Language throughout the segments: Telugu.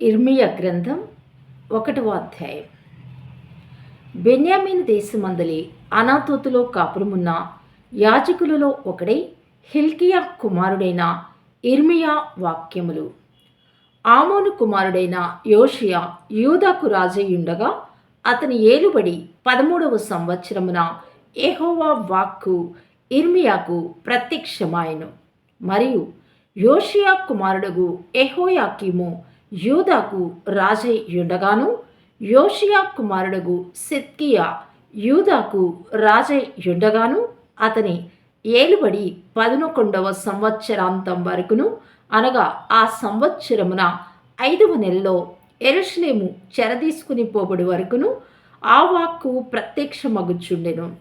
ఇర్మియా గ్రంథం ఒకటవ అధ్యాయం. బెన్యామీన్ దేశమందలి అనాతోతులో కాపురమున్న యాజకులలో ఒకడై హిల్కియా కుమారుడైన ఇర్మియా వాక్యములు. ఆమోను కుమారుడైన యోషియా యూదాకు రాజయ్యుండగా అతని ఏలుబడి పదమూడవ సంవత్సరమున ఏహోవా వాక్కు ఇర్మియాకు ప్రత్యక్షమాయను. మరియు యోషియా కుమారుడుగు ఎహోయాకీము యూదాకు రాజై యుండగాను యోషియా కుమారుడుగు సిత్కియా యూదాకు రాజై యుండగాను అతని ఏలుబడి పదనొకొండవ సంవత్సరాంతం వరకును అనగా ఆ సంవత్సరమున ఐదవ నెలలో ఎరుషలేము చెరదీసుకుని పోబడి వరకును ఆ వాక్కు ప్రత్యక్షమగుచుండెను.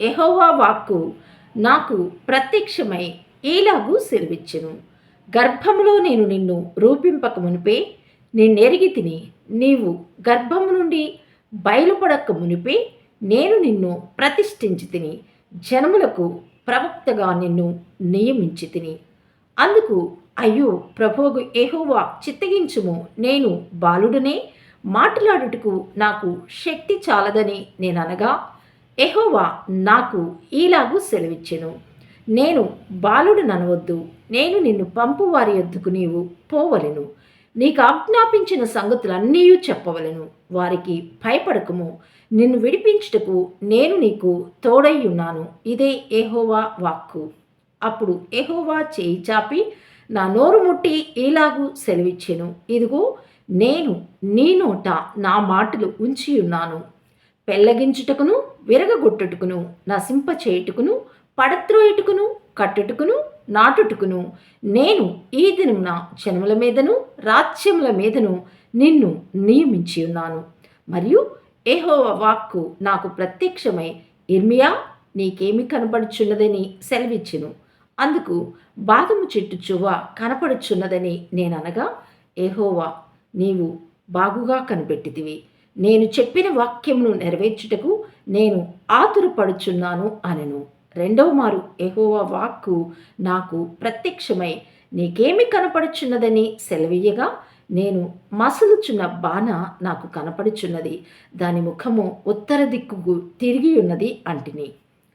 ఎహోవా వాక్కు నాకు ప్రత్యక్షమై ఈలాగు సెలవిచ్చెను. గర్భములో నేను నిన్ను రూపింపక మునిపే నిన్నెరిగి తిని నీవు గర్భము నుండి బయలుపడక మునిపే నేను నిన్ను ప్రతిష్ఠించి తిని జనములకు ప్రవక్తగా నిన్ను నియమించి తిని. అందుకు అయ్యో ప్రభోగు ఏహోవా చిత్తగించుము నేను బాలుడనే మాట్లాడుటకు నాకు శక్తి చాలదని నేను అనగా ఎహోవా నాకు ఈలాగు సెలవిచ్చెను. నేను బాలుడు ననవద్దు. నేను నిన్ను పంపు వారి యొద్దకు నీవు పోవలెను. నీకు ఆజ్ఞాపించిన సంగతులన్నీ చెప్పవలను. వారికి భయపడకము. నిన్ను విడిపించుటకు నేను నీకు తోడయ్యున్నాను ఇదే ఏహోవా వాక్కు. అప్పుడు ఎహోవా చేయి చాపి నా నోరు ముట్టి ఇలాగూ సెలవిచ్చెను. ఇదిగో నేను నీ నోట నా మాటలు ఉంచియున్నాను. పెళ్ళగించుటకును విరగగొట్టుటకును నశింపచేయుటకును చేయుటకును పడత్రోయుటకును కట్టుటకును నాటుటకును. నేను ఈ దినమున జనముల మీదను రాజ్యముల మీదను నిన్ను నియమించి ఉన్నాను. మరియు ఏహో వాక్కు నాకు ప్రత్యక్షమై ఇర్మియా నీకేమి కనపడుచున్నదని సెలవిచ్చును. అందుకు బాదము చెట్టు చువ్వ కనపడుచున్నదని నేననగా ఏహోవా నీవు బాగుగా కనిపెట్టితివి. నేను చెప్పిన వాక్యమును నెరవేర్చుటకు నేను ఆతురపడుచున్నాను అనెను. రెండవ మారు ఎహోవా వాక్కు నాకు ప్రత్యక్షమై నీకేమి కనపడుచున్నదని సెలవీయగా నేను మసలుచున్న బాణ నాకు కనపడుచున్నది. దాని ముఖము ఉత్తర దిక్కుకు తిరిగి ఉన్నది అంటిని.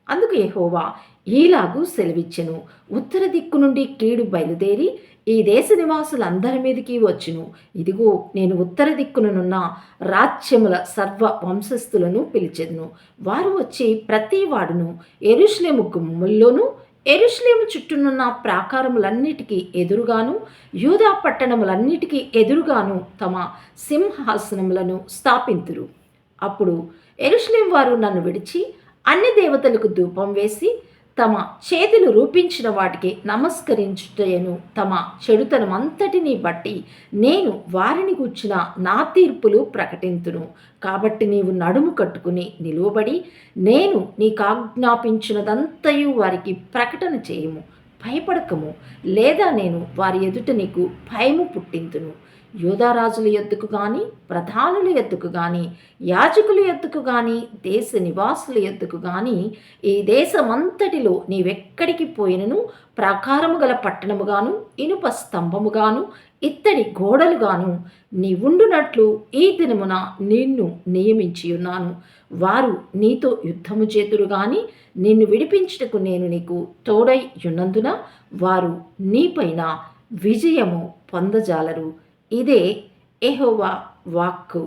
అందుకు యహోవా ఈలాగు సెలవిచ్చెను. ఉత్తర దిక్కు నుండి కీడు బయలుదేరి ఈ దేశ నివాసులందరి మీదకి వచ్చును. ఇదిగో నేను ఉత్తర దిక్కునున్న రాజ్యముల సర్వ వంశస్థులను పిలిచెదను. వారు వచ్చి ప్రతి వాడును ఎరుషులేము గుమ్ముల్లోనూ ఎరుషులేము చుట్టూనున్న ప్రాకారములన్నిటికీ ఎదురుగాను యూదా పట్టణములన్నిటికీ ఎదురుగాను తమ సింహాసనములను స్థాపింతురు. అప్పుడు ఎరుషులేం వారు నన్ను విడిచి అన్ని దేవతలకు ధూపం వేసి తమ చేతులు రూపించిన వాటికి నమస్కరించుటయను. తమ చెడుతనమంతటిని బట్టి నేను వారిని కూర్చిన నా తీర్పులు ప్రకటింతును. కాబట్టి నీవు నడుము కట్టుకుని నిలువబడి నేను నీకు ఆజ్ఞాపించినదంతయు వారికి ప్రకటన చేయము. భయపడకము. లేదా నేను వారి ఎదుట నీకు భయము పుట్టింతును. యోధారాజుల ఎద్దుకు కానీ ప్రధానుల ఎద్దుకు కానీ యాజకుల ఎద్దుకు కానీ దేశ నివాసుల ఎద్దుకు కానీ ఈ దేశమంతటిలో నీవెక్కడికి పోయినను? ప్రాకారము గల పట్టణముగాను ఇనుప స్తంభముగాను ఇత్తడి గోడలుగాను నీవుండునట్లు ఈ దినమున నిన్ను నియమించి ఉన్నాను. వారు నీతో యుద్ధము చేతురు గాని నిన్ను విడిపించుటకు నేను నీకు తోడై ఉన్నందున వారు నీపైన విజయము పొందజాలరు. ఇదే ఎహోవా వాక్కు.